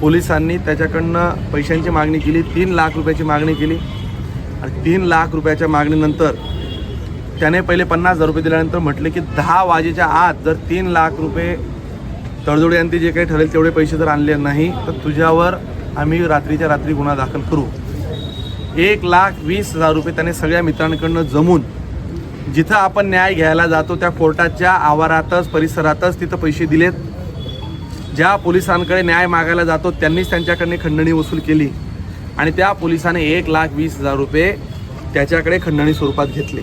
पोलिसांनी त्याच्याकडनं पैशांची मागणी केली तीन लाख रुपयाची मागणी केली. आणि तीन लाख रुपयाच्या मागणीनंतर त्याने पहिले पन्नास हजार रुपये दिल्यानंतर म्हटले की दहा वाजेच्या आत जर तीन लाख रुपये तडजोड यांनी जे काही ठरेल तेवढे पैसे जर आणले नाही तर तुझ्यावर आम्ही रात्रीच्या रात्री गुन्हा दाखल करू. एक लाख वीस हजार रुपये त्याने सगळ्या मित्रांकडनं जमून जिथं आपण न्याय घ्यायला जातो त्या कोर्टाच्या आवारातच परिसरातच तिथं पैसे दिलेत. ज्या पोलिसांकडे न्याय मागायला जातो त्यांनीच त्यांच्याकडे खंडणी वसूल केली. आणि त्या पोलिसाने एक लाख वीस हजार रुपये त्याच्याकडे खंडणी स्वरूपात घेतले.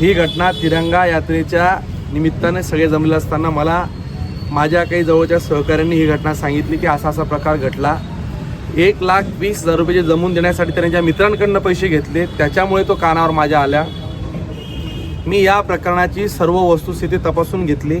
ही घटना तिरंगा यात्रेच्या निमित्ताने सगळे जमले असताना मला माझ्या काही जवळच्या सहकाऱ्यांनी ही घटना सांगितली की असा असा प्रकार घडला. एक लाख वीस हजार रुपये जे जमून देण्यासाठी त्याने ज्या मित्रांकडनं पैसे घेतले त्याच्यामुळे तो कानावर माझ्या आल्या. मी या प्रकरणाची सर्व वस्तुस्थिती तपासून घेतली.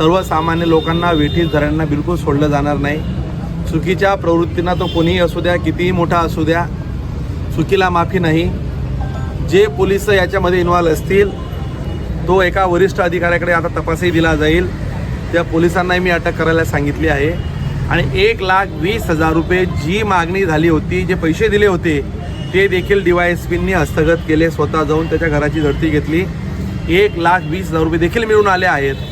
सर्वसामान्य लोकांना वेठीस धरांना बिलकुल सोडलं जाणार नाही. चुकीच्या प्रवृत्तींना तो कोणीही असू द्या कितीही मोठा असू द्या चुकीला माफी नाही. जे पोलीस याच्यामध्ये इन्व्हॉल्व असतील तो एका वरिष्ठ अधिकाऱ्याकडे आता तपासही दिला जाईल. त्या पोलिसांनाही मी अटक करायला सांगितली आहे. आणि एक लाख वीस हजार रुपये जी मागणी झाली होती जे पैसे दिले होते ते देखील डी वाय एस पींनी हस्तगत केले स्वतः जाऊन त्याच्या घराची झडती घेतली. एक लाख वीस हजार रुपये देखील मिळून आले आहेत.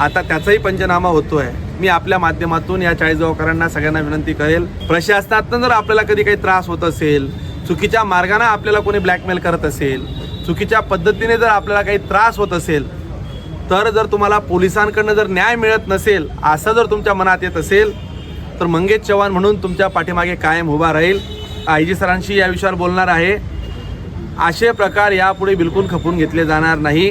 आता त्याचाही पंचनामा होतो आहे मी आपल्या माध्यमातून या चाळीसगावकरांना सगळ्यांना विनंती करेल प्रशासनातनं जर आपल्याला कधी काही त्रास होत असेल चुकीच्या मार्गाने आपल्याला कोणी ब्लॅकमेल करत असेल चुकीच्या पद्धतीने जर आपल्याला काही त्रास होत असेल तर जर तुम्हाला पोलिसांकडनं जर न्याय मिळत नसेल असं जर तुमच्या मनात येत असेल तर मंगेश चव्हाण म्हणून तुमच्या पाठीमागे कायम उभा राहील. आय. जी. सरांशी या विषयावर बोलणार आहे. असे प्रकार यापुढे बिलकुल खपून घेतले जाणार नाही.